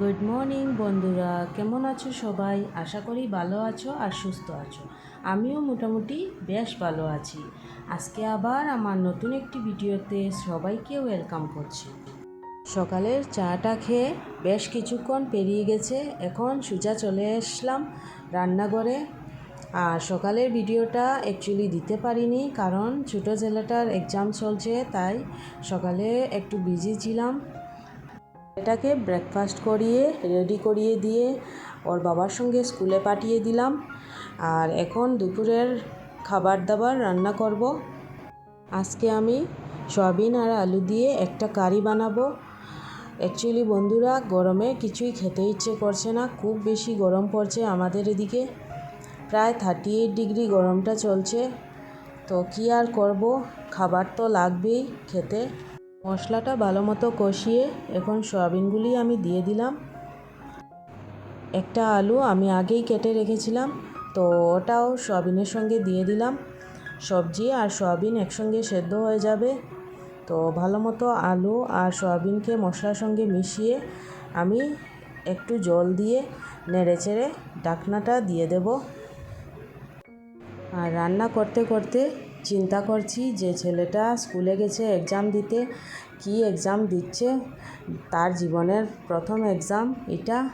Good morning বন্ধুরা। কেমন আছো সবাই? আশা করি ভালো আছো আর সুস্থ আছো। আমিও মোটামুটি বেশ ভালো আছি। আজকে আবার আমার নতুন একটি ভিডিওতে সবাইকে ওয়েলকাম করছি। সকালের চাটা খেয়ে বেশ কিছুক্ষণ পেরিয়ে গেছে। এখন সোজা চলে আসলাম রান্নাঘরে। আর সকালের ভিডিওটা অ্যাকচুয়ালি দিতে পারিনি, কারণ ছোটো ছেলেটার এক্সাম চলছে, তাই সকালে একটু বিজি ছিলাম। এটাকে ব্রেকফাস্ট করিয়ে রেডি করিয়ে দিয়ে ওর বাবার সঙ্গে স্কুলে পাঠিয়ে দিলাম। আর এখন দুপুরের খাবার দাবার রান্না করব। আজকে আমি সয়াবিন আর আলু দিয়ে একটা কারি বানাবো। অ্যাকচুয়ালি বন্ধুরা, গরমে কিছুই খেতে ইচ্ছে করছে না, খুব বেশি গরম পড়ছে আমাদের এদিকে। প্রায় থার্টি এইট ডিগ্রি গরমটা চলছে। তো কী আর করব? খাবার তো লাগবেই খেতে। মশলাটা ভালো মতো কষিয়ে এখন সয়াবিনগুলি আমি দিয়ে দিলাম। একটা আলু আমি আগেই কেটে রেখেছিলাম, তো ওটাও সয়াবিনের সঙ্গে দিয়ে দিলাম। সবজি আর সয়াবিন একসঙ্গে সেদ্ধ হয়ে যাবে, তো ভালো মতো আলু আর সয়াবিনকে মশলার সঙ্গে মিশিয়ে আমি একটু জল দিয়ে নেড়ে চেড়ে ডাকনাটা দিয়ে দেব। আর রান্না করতে করতে চিন্তা করছি যে ছেলেটা স্কুলে গেছে এক্সাম দিতে। কি এক্সাম দিচ্ছে? তার জীবনের প্রথম এক্সাম এটা।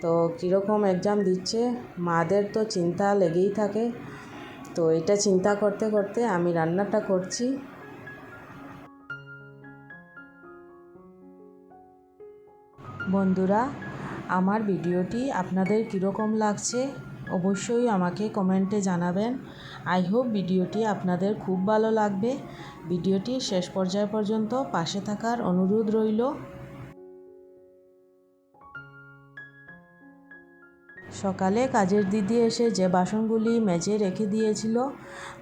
তো কীরকম এক্সাম দিচ্ছে? মাদের তো চিন্তা লেগেই থাকে। তো এটা চিন্তা করতে করতে আমি রান্নাটা করছি। বন্ধুরা, আমার ভিডিওটি আপনাদের কীরকম লাগছে? অবশ্যই আমাকে কমেন্টে জানাবেন। আই হোপ ভিডিওটি আপনাদের খুব ভালো লাগবে। ভিডিওটি শেষ পর্যায় পর্যন্ত পাশে থাকার অনুরোধ রইল। সকালে কাজের দিদি এসে যে বাসনগুলি মেজে রেখে দিয়েছিল,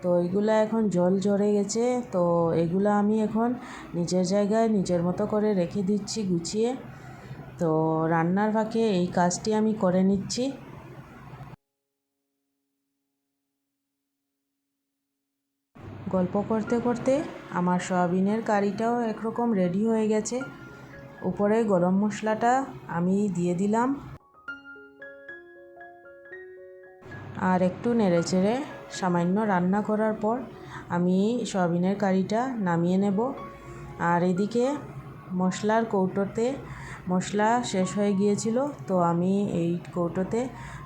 তো ওইগুলো এখন জল জড়ে গেছে, তো এগুলো আমি এখন নিজের জায়গায় নিজের মতো করে রেখে দিচ্ছি গুছিয়ে। তো রান্নার ফাঁকে এই কাজটি আমি করে নিচ্ছি। গল্প করতে করতে আমার সয়াবিনের কারিটাও একরকম রেডি হয়ে গেছে। উপরে গরম মশলাটা আমি দিয়ে দিলাম। আর একটু নেড়ে চেড়ে সামান্য রান্না করার পর আমি সয়াবিনের কারিটা নামিয়ে নেব। আর এদিকে মশলার কৌটোতে মশলা শেষ হয়ে গিয়েছিল, তো আমি এই কৌটোতে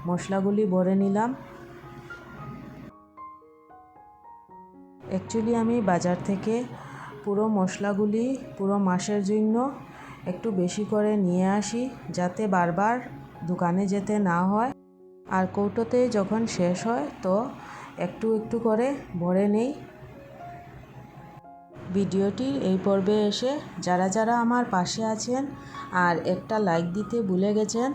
মশলাগুলি ভরে নিলাম। অ্যাকচুয়ালি আমি বাজার থেকে পুরো মশলাগুলি পুরো মাসের জন্য একটু বেশি করে নিয়ে আসি, যাতে বারবার দোকানে যেতে না হয়। আর কৌটোতে যখন শেষ হয়, তো একটু একটু করে ভরে নেই। ভিডিওটির এই পর্বে এসে যারা যারা আমার পাশে আছেন আর একটা লাইক দিতে ভুলে গেছেন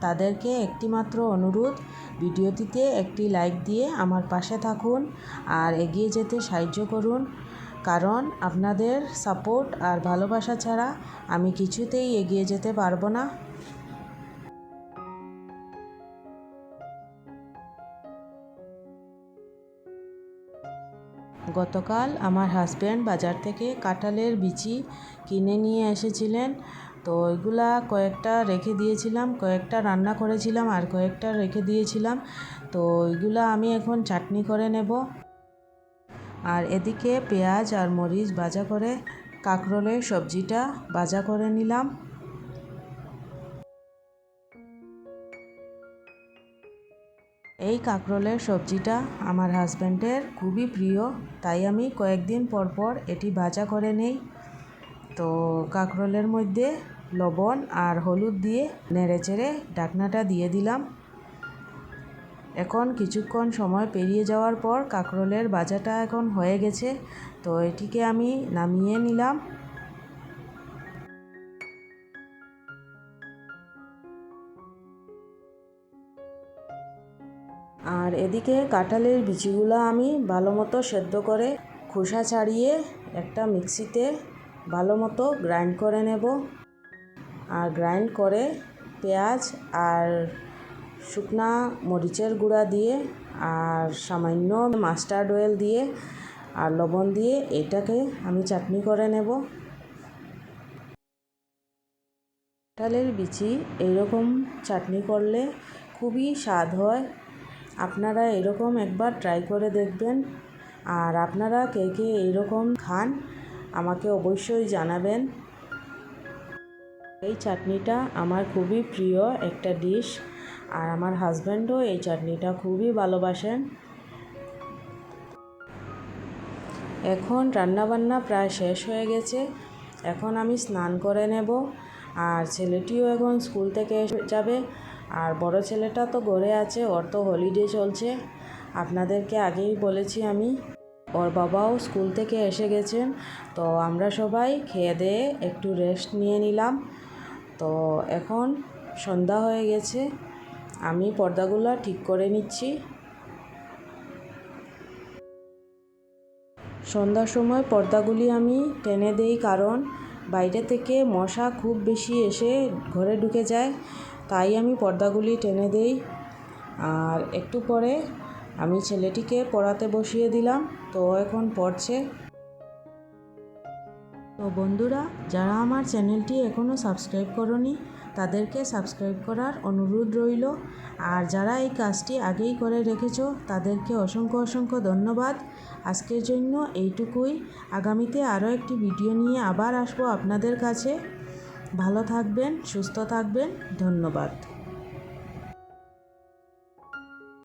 তাদেরকে একটিমাত্র অনুরোধ, ভিডিওটিতে একটি লাইক দিয়ে আমার পাশে থাকুন আর এগিয়ে যেতে সাহায্য করুন। কারণ আপনাদের সাপোর্ট আর ভালোবাসা ছাড়া আমি কিছুতেই এগিয়ে যেতে পারব না। গতকাল আমার হাজব্যান্ড বাজার থেকে কাঁঠালের বিচি কিনে নিয়ে এসেছিলেন। তো ওইগুলা কয়েকটা রেখে দিয়েছিলাম, কয়েকটা রান্না করেছিলাম আর কয়েকটা রেখে দিয়েছিলাম। তো ওইগুলা আমি এখন চাটনি করে নেব। আর এদিকে পেঁয়াজ আর মরিচ ভাজা করে কাঁকরোলের সবজিটা ভাজা করে নিলাম। এই কাঁকরোলের সবজিটা আমার হাজব্যান্ডের খুবই প্রিয়, তাই আমি কয়েকদিন পর পর এটি ভাজা করে নেই। তো কাঁকরোলের মধ্যে লবণ আর হলুদ দিয়ে নেড়ে চেড়ে ডাকনাটা দিয়ে দিলাম। এখন কিছুক্ষণ সময় পেরিয়ে যাওয়ার পর কাঁকরোলের বাজাটা এখন হয়ে গেছে, তো এটিকে আমি নামিয়ে নিলাম। আর এদিকে কাঁঠালের বিচিগুলো আমি ভালো মতো সেদ্ধ করে খোসা ছাড়িয়ে একটা মিক্সিতে ভালো মতো গ্রাইন্ড করে নেব। আর গ্রাইন্ড করে পেঁয়াজ আর শুকনা মরিচের গুঁড়া দিয়ে আর সামান্য মাস্টার্ড অয়েল দিয়ে আর লবণ দিয়ে এটাকে আমি চাটনি করে নেব। কাঁঠালের বিচি এইরকম চাটনি করলে খুবই স্বাদ হয়। আপনারা এরকম একবার ট্রাই করে দেখবেন। আর আপনারা কে কে এইরকম খান, আমাকে অবশ্যই জানাবেন। এই চাটনিটা আমার খুবই প্রিয় একটা ডিশ আর আমার হাজব্যান্ডও এই চাটনিটা খুবই ভালোবাসেন। এখন রান্নাবান্না প্রায় শেষ হয়ে গেছে। এখন আমি স্নান করে নেব, আর ছেলেটিও এখন স্কুল থেকে যাবে, আর বড় ছেলেটা তো ঘরে আছে, ওর তো হলিডে চলছে। আপনাদেরকে আগেই বলেছি আমি। ওর বাবাও স্কুল থেকে এসে গেছেন, তো আমরা সবাই খেয়ে দিয়ে একটু রেস্ট নিয়ে নিলাম। তো এখন সন্ধ্যা হয়ে গেছে, আমি পর্দাগুলো ঠিক করে নিচ্ছি। সন্ধ্যার সময় পর্দাগুলি আমি টেনে দেই কারণ বাইরে থেকে মশা খুব বেশি এসে ঘরে ঢুকে যায়, তাই আমি পর্দাগুলি টেনে দেই। আর একটু পরে আমি ছেলেটিকে পড়াতে বসিয়ে দিলাম, তো এখন পড়ছে। তো বন্ধুরা, যারা আমার চ্যানেলটি এখনও সাবস্ক্রাইব করনি, তাদেরকে সাবস্ক্রাইব করার অনুরোধ রইল। আর যারা এই কাজটি আগেই করে রেখেছ, তাদেরকে অসংখ্য অসংখ্য ধন্যবাদ। আজকের জন্য এইটুকুই। আগামীতে আরও একটি ভিডিও নিয়ে আবার আসব আপনাদের কাছে। ভালো থাকবেন, সুস্থ থাকবেন, ধন্যবাদ।